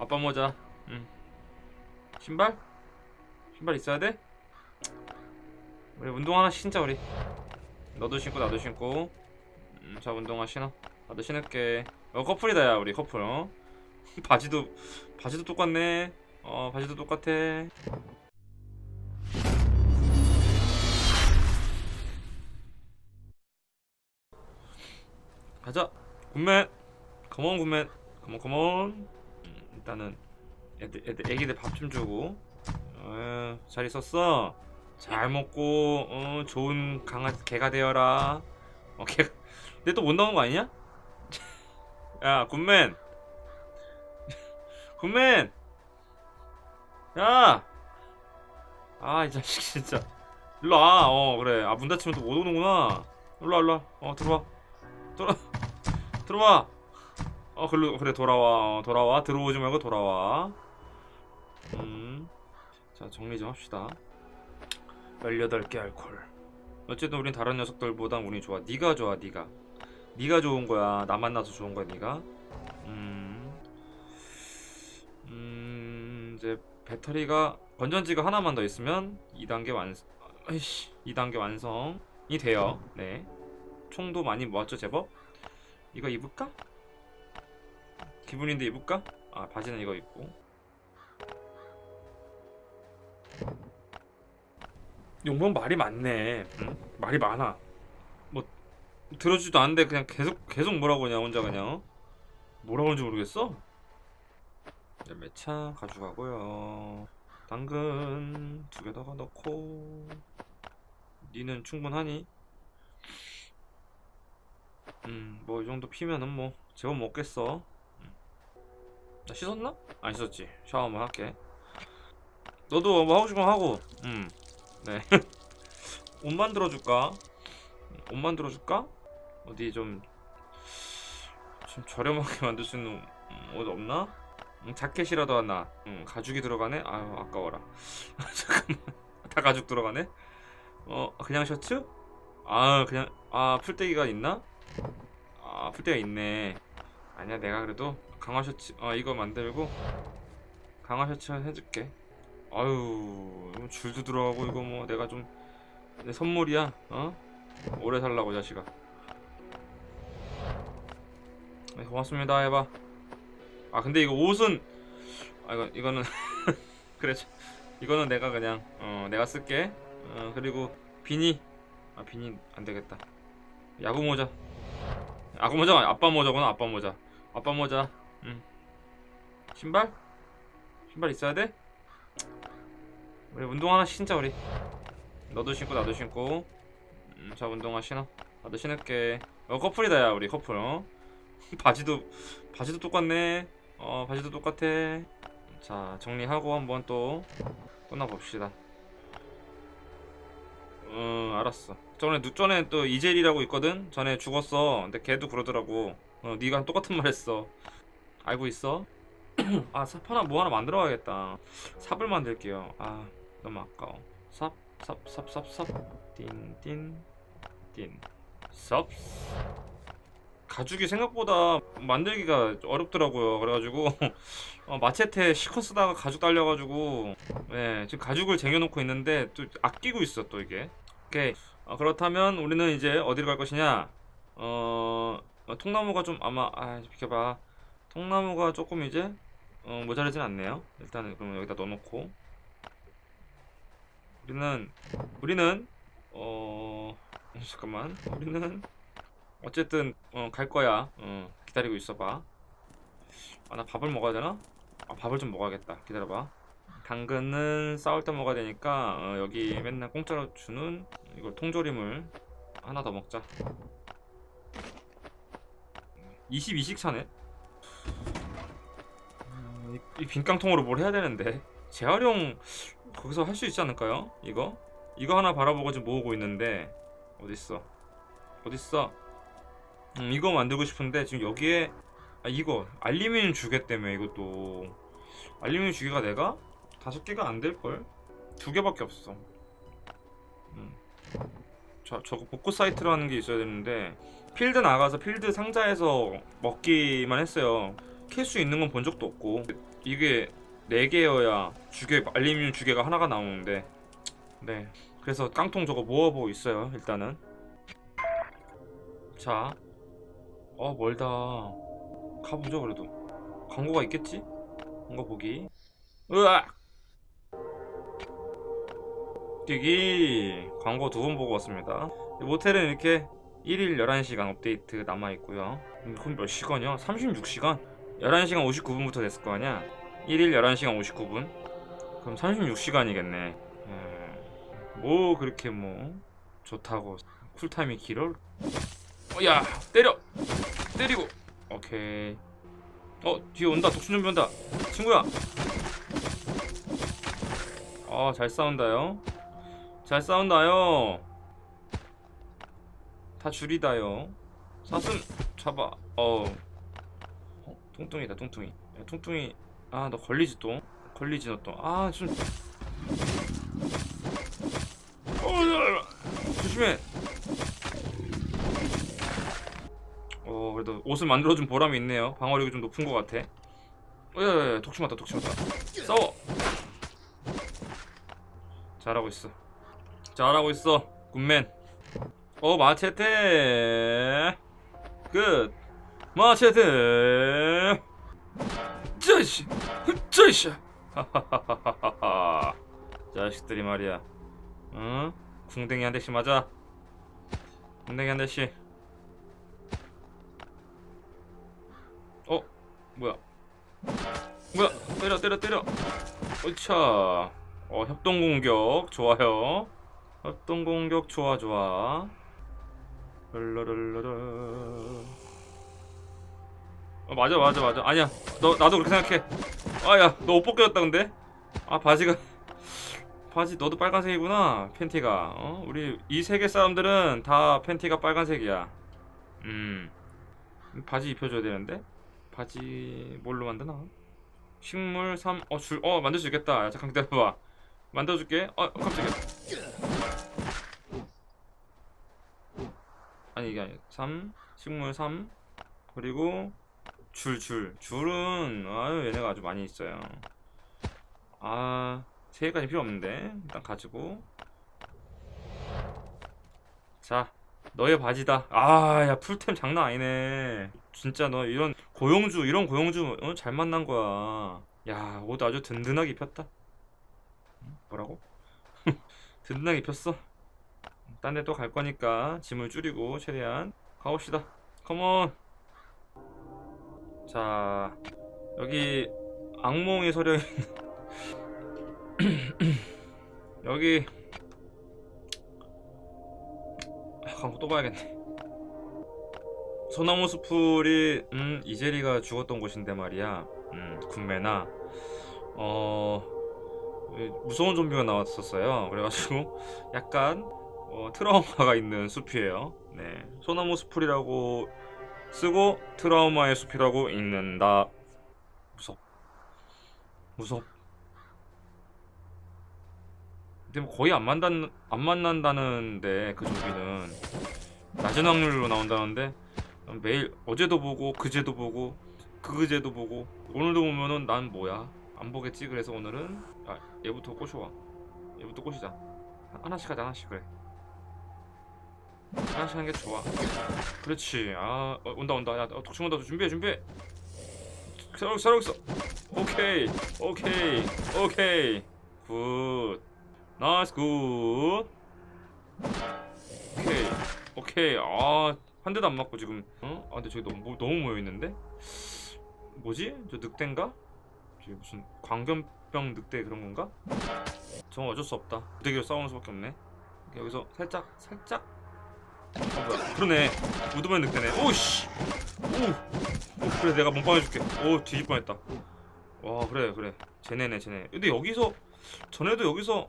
아빠 모자. 응. 신발? 신발 있어야 돼? 우리 운동 하나 신자 우리. 너도 신고 나도 신고. 음, 자 운동화 신어. 나도 신을게. 어 커플이다 야 우리 커플. 어? 바지도 바지도 똑같네. 어 바지도 똑같아. 가자. 굿맨. 컴온 굿맨. 컴온 컴온. 음, 일단은 애들 애들 애기들 밥 좀 주고. 어, 잘 있었어. 잘 먹고 어, 좋은 강아 개가 되어라. 어, 개. 근데 또 못 나온 거 아니냐? 야, 굿맨. 굿맨. 야. 아, 이 자식 진짜. 일로 와. 어, 그래. 아, 문 닫히면 또 못 오는구나. 일로 와, 일로 와. 어, 들어와. 들어. 들어와. 어, 글로 그래 돌아와. 어, 돌아와. 들어오지 말고 돌아와. 음. 자, 정리 좀 합시다. 18개 알콜. 어쨌든 우린 다른 녀석들보단 운이 좋아. 네가 좋아, 네가. 네가 좋은 거야. 나 만나서 좋은 거야, 네가. 음. 음, 이제 배터리가 건전지가 하나만 더 있으면 2단계 완성. 아이씨, 2단계 완성이 돼요. 네. 총도 많이 모았죠, 제법? 이거 입을까? 기분인데 입을까? 아, 바지는 이거 입고. 용범 말이 많네. 응? 말이 많아. 뭐 들어주지도 않는데 그냥 계속 계속 뭐라고 그냥 혼자 그냥 어? 뭐라고 하는지 모르겠어. 매차 가져가고요. 당근 두 개다가 넣고. 니는 충분하니? 음, 뭐 이 정도 피면은 뭐 제법 먹겠어. 음. 나 씻었나? 안 씻었지. 샤워 한번 할게. 너도 뭐 하고 싶으면 하고. 음. 네. 옷 만들어 줄까? 옷 만들어 줄까? 어디 좀, 좀 저렴하게 만들 수 있는 옷 없나? 음, 자켓이라도 하나. 음, 가죽이 들어가네? 아유, 아까워라. 잠깐만. 다 가죽 들어가네? 어, 그냥 셔츠? 아, 그냥, 아, 풀떼기가 있나? 아, 풀떼가 있네. 아니야, 내가 그래도 강화 셔츠, 어, 이거 만들고, 강화 셔츠 해줄게. 아유 이거 줄도 들어가고 이거 뭐 내가 좀 내 선물이야 어? 오래 살라고 자식아. 네, 고맙습니다 해봐 아 근데 이거 옷은 아 이거 이거는 그래 이거는 내가 그냥 어 내가 쓸게. 어 그리고 비니. 아 비니 안 되겠다. 야구 모자. 야구 아니, 아빠 모자구나 아빠 모자. 아빠 모자 음 신발? 신발 있어야 돼? 우리 운동 하나 신자 우리. 너도 신고 나도 신고. 음, 자 운동화 신어. 나도 신을게. 어 커플이다 야 우리 커플 어? 바지도 바지도 똑같네. 어 바지도 똑같아. 자 정리하고 한번 또 떠나 봅시다. 응 알았어. 전에 누 전에 또 이젤이라고 있거든? 전에 죽었어. 근데 걔도 그러더라고. 어 네가 똑같은 말 했어 알고 있어? 아 삽 하나 뭐 하나 만들어 가야겠다. 삽을 만들게요. 아 너무 아까워. 삽 삽 삽 삽삽. 띵띵띵삽. 가죽이 생각보다 만들기가 어렵더라고요. 그래가지고 어, 마체테 시커 쓰다가 가죽 달려가지고 네, 지금 가죽을 쟁여놓고 있는데 또 아끼고 있어 또 이게. 오케이. 어, 그렇다면 우리는 이제 어디로 갈 것이냐? 어, 어, 통나무가 좀 아마 아 비켜봐 통나무가 조금 이제 어, 모자라진 않네요. 일단은 그럼 여기다 넣어놓고. 우리는 우리는 어 잠깐만. 우리는 어쨌든 어, 갈 거야. 어, 기다리고 있어봐. 아 나 밥을 먹어야 되나? 아 밥을 좀 먹어야겠다. 기다려봐. 당근은 싸울 때 먹어야 되니까 어, 여기 맨날 공짜로 주는 이걸 통조림을 하나 더 먹자. 22식 차네? 음, 이, 이 빈깡통으로 뭘 해야 되는데 재활용 거기서 할 수 있지 않을까요? 이거? 이거 하나 바라보고 지금 모으고 있는데 어딨어? 어딨어? 음, 이거 만들고 싶은데 지금 여기에 아 이거 알루미늄 주개 때문에 이것도 알루미늄 주개가 내가 다섯 개가 안 될걸? 두 개밖에 없어 음. 저, 저거 복구 사이트라는 게 있어야 되는데 필드 나가서 필드 상자에서 먹기만 했어요 캘 수 있는 건 본 적도 없고 이게 4개여야 주개 알루미늄 주개가 하나가 나오는데. 네. 그래서 깡통 저거 모아보고 있어요 일단은. 자. 어 멀다. 가보죠 그래도. 광고가 있겠지? 광고 보기. 으악 뛰기. 광고 두 번 보고 왔습니다. 모텔은 이렇게 1일 11시간 업데이트 남아있고요. 그럼 몇 시간이야? 36시간? 11시간 59분부터 됐을 거 아니야? 1일 11시간 59분? 그럼 36시간이겠네. 뭐 그렇게 뭐 좋다고. 쿨타임이 길어? 어, 야 때려! 때리고! 오케이. 어 뒤에 온다. 독신 좀비 온다. 친구야! 아잘 싸운다요? 잘 싸운다요? 다 줄이다요. 사슴 잡아. 어, 어 뚱뚱이다 뚱뚱이. 야, 뚱뚱이. 아 너 걸리지 또? 걸리지 너 또 아좀. 어, 야, 야. 조심해. 어 그래도 옷을 만들어준 보람이 있네요. 방어력이 좀 높은 것 같아. 어야야야 독침 왔다 독침 왔다. 싸워. 잘하고 있어. 잘하고 있어 굿맨. 어 마체테. 끝 마체테 짜이씨 짜이씨. 하하하하하 자식들이 말이야. 응? 궁뎅이 한 대씩 맞아. 궁뎅이 한 대씩. 어? 뭐야? 뭐야? 때려 때려 때려. 어차. 어 협동 공격. 좋아요. 협동 공격. 좋아 좋아. 랄라랄라라 어, 맞아 맞아 맞아. 아니야. 너 나도 그렇게 생각해. 아야 너 옷 벗겨졌다 근데? 아 바지가 바지 너도 빨간색이구나 팬티가. 어? 우리 이 세계 사람들은 다 팬티가 빨간색이야. 음. 바지 입혀줘야 되는데? 바지 뭘로 만드나? 식물 3어줄 어 만들 수 있겠다. 야, 잠깐 기다려봐. 만들어줄게. 어 깜짝이야. 아니 이게 아니야. 3 식물 3 그리고 줄 줄. 줄은 아유 얘네가 아주 많이 있어요. 아 세 개까지 필요 없는데 일단 가지고. 자 너의 바지다. 아 야 풀템 장난 아니네. 진짜 너 이런 고용주 이런 고용주 어, 잘 만난 거야. 야 옷 아주 든든하게 입혔다. 응? 뭐라고? 든든하게 입혔어. 딴 데 또 갈 거니까 짐을 줄이고 최대한 가봅시다. 컴온 자 여기 악몽이 서려 있는 여기 아, 광고 또 봐야겠네. 소나무 수풀이 음 이재리가 죽었던 곳인데 말이야. 음 군매나. 어 무서운 좀비가 나왔었어요. 그래가지고 약간 어, 트라우마가 있는 숲이에요. 네 소나무 수풀이라고 쓰고 트라우마의 숲이라고 읽는다. 무섭. 무섭. 근데 뭐 거의 안 만난 안 만난다는데 그 좀비는. 낮은 확률로 나온다는데 매일 어제도 보고 그제도 보고 그그제도 보고. 오늘도 보면은 난 뭐야? 안 보겠지? 그래서 오늘은 아 얘부터 꼬셔와. 얘부터 꼬시자. 하나씩 하자 하나씩. 그래 하나씩 하는 게 좋아. 그렇지. 아 어, 온다 온다. 야 어, 독침 온다. 준비해 준비해. 있어 잘하고 있어. 오케이. 오케이. 오케이. 굿. 나이스 굿. 오케이. 오케이. 아 한 대도 안 맞고 지금. 어? 아 근데 저기 너무 모- 너무 모여 있는데? 뭐지? 저 늑대인가? 저기 무슨 광견병 늑대 그런 건가? 저건 어쩔 수 없다. 무대기로 싸우는 수밖에 없네. 여기서 살짝 살짝 어 뭐야 그러네. 우드만 늑대네. 오씨. 오, 오 그래 내가 몸빵 해줄게. 오 뻔했다. 와 그래 그래. 쟤네네 쟤네. 근데 여기서 전에도 여기서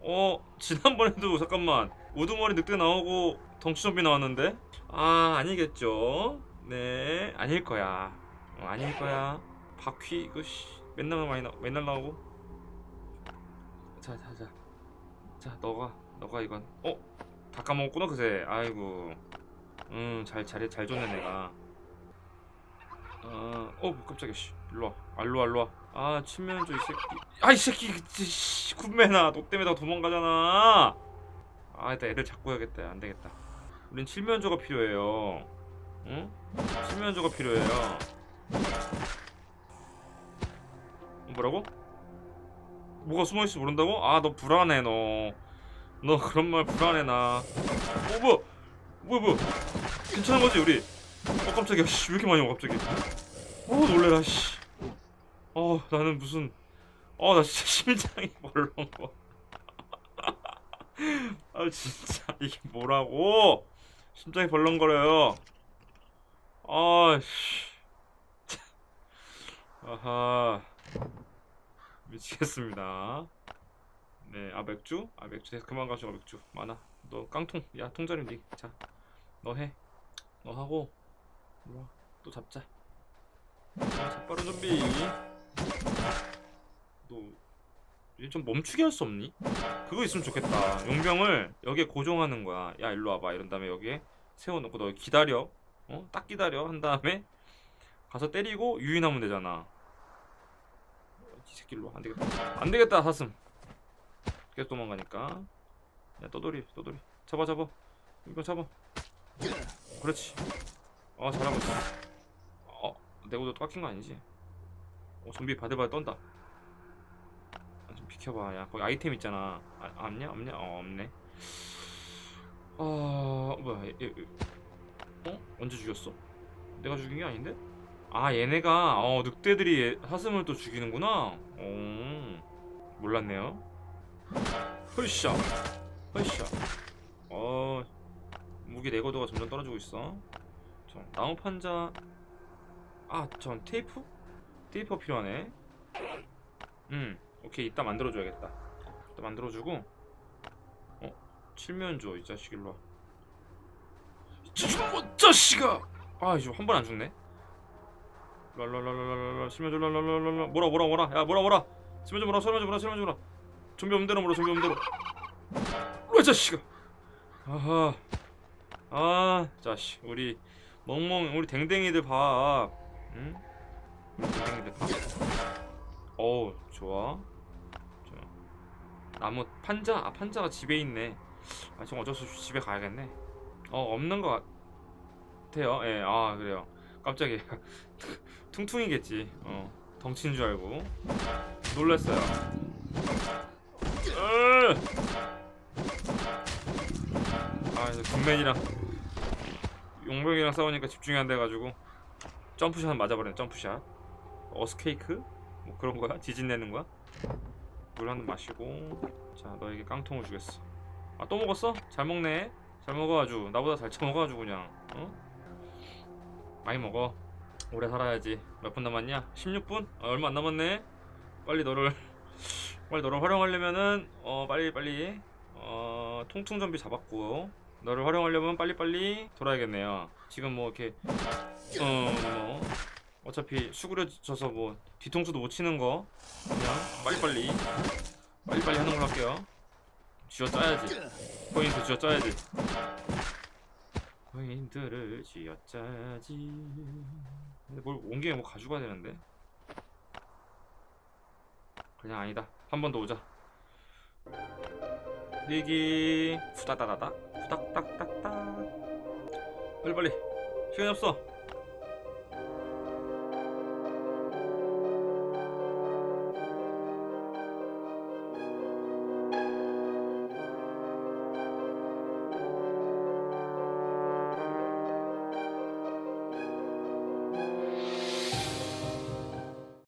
어 지난번에도 잠깐만 우두머리 늑대 나오고 덩치 좀비 나왔는데? 아 아니겠죠. 네 아닐 거야. 어, 아닐 거야. 바퀴 이거 씨 맨날 많이 나 맨날 나오고. 자자자. 자 너가 너가 이건. 어 다 까먹었구나 그새. 아이고. 음잘 잘해 잘 줬네 내가. 어, 어 깜짝이야 씨. 일로와. 알로와 알로와. 아 칠면조 이 새끼. 아이 새끼 그, 씨 군매나. 너 때문에 다 도망가잖아. 아 일단 애들 잡고 해야겠다. 안 되겠다. 우린 칠면조가 필요해요. 응? 칠면조가 필요해요. 뭐라고? 뭐가 숨어있을지 모른다고? 아 너 불안해 너 너 그런 말 불안해 나. 어, 뭐야? 뭐야 뭐야? 괜찮은 거지 우리? 어 깜짝이야. 씨, 왜 이렇게 많이 와 갑자기? 어 놀래라 씨. 어 나는 무슨 어 나 진짜 심장이 벌렁거. 아 진짜. 이게 뭐라고? 심장이 벌렁거려요. 아씨. 아하. 미치겠습니다 네 아 맥주? 아 맥주. 그만 가져가 맥주. 많아. 너 깡통. 야 통자리 니자너 해. 너 하고 일로와. 또 잡자. 아, 재빠른 좀비. 너얘좀 멈추게 할 수 없니? 그거 있으면 좋겠다. 용병을 여기에 고정하는 거야. 야 일로 와봐. 이런 다음에 여기에 세워놓고 너 기다려. 어? 딱 기다려. 한 다음에 가서 때리고 유인하면 되잖아. 이 새끼 일로 와. 안되겠다. 안되겠다 사슴 계속 도망가니까. 야 떠돌이 떠돌이. 잡아 잡아. 이거 잡아. 그렇지. 어 잘하고 있어 어 내구도 깎인 거 아니지? 어 좀비 바들바들 떤다. 아, 좀 비켜봐. 야 거기 아이템 있잖아. 아, 없냐? 없냐? 어 없네. 어 뭐야. 얘, 얘, 어? 언제 죽였어? 내가 죽인 게 아닌데? 아 얘네가 어 늑대들이 얘- 사슴을 또 죽이는구나. 어 몰랐네요 헐샤 헐샤 어 무기 내구도가 점점 떨어지고 있어. 저 나무 판자. 아전 테이프? 테이프가 필요하네. 음 오케이. 이따 만들어줘야겠다. 이따 만들어주고. 어? 칠면조 이 자식 일로와. 이 자식아! 아 이거 한 번 안 죽네. 랄랄랄랄랄랄 칠면조 랄랄랄랄 뭐라 뭐라 뭐라 야 뭐라 뭐라 칠면조 뭐라 칠면조 뭐라 칠면조 뭐라 좀비 없는 대로 뭐라 좀비 없는 대로. 이 자식아. 아하. 아 자식. 우리 멍멍 우리 댕댕이들 봐. 응? 우리 댕댕이들 봐? 어우 좋아. 나무 판자 아 판자가 집에 있네. 아 지금 어쩔 수 없이 집에 가야겠네. 어 없는 것 같아요. 예아 그래요. 깜짝이야. 퉁퉁이겠지. 어 덩치인 줄 알고. 놀랐어요 으! 아 이제 군맨이랑 용병이랑 싸우니까 집중이 안 돼가지고 점프샷 맞아버리네 점프샷 어스케이크? 뭐 그런 거야? 지진 내는 거야? 물 한 잔 마시고 자 너에게 깡통을 주겠어 아 또 먹었어? 잘 먹네 잘 먹어 아주 나보다 잘 처먹어 아주 그냥 어? 많이 먹어 오래 살아야지 몇 분 남았냐? 16분? 아, 얼마 안 남았네 빨리 너를 빨리 너를 활용하려면은 어 빨리 빨리 어 통풍 좀비 잡았고 너를 활용하려면 빨리빨리 돌아야겠네요. 지금 뭐 이렇게 어뭐 어차피 수그려져서 뭐 뒤통수도 못 치는 거 그냥 빨리빨리 빨리빨리 하는 걸로 할게요. 쥐어 짜야지. 포인트 쥐어 짜야지. 포인트를 쥐어 짜지. 근데 뭘 온 김에 뭐 가져가야 되는데 그냥 아니다. 한 번 더 오자. 리기. 후다다다닥 후닥닥닥닥. 빨리빨리. 시간이 없어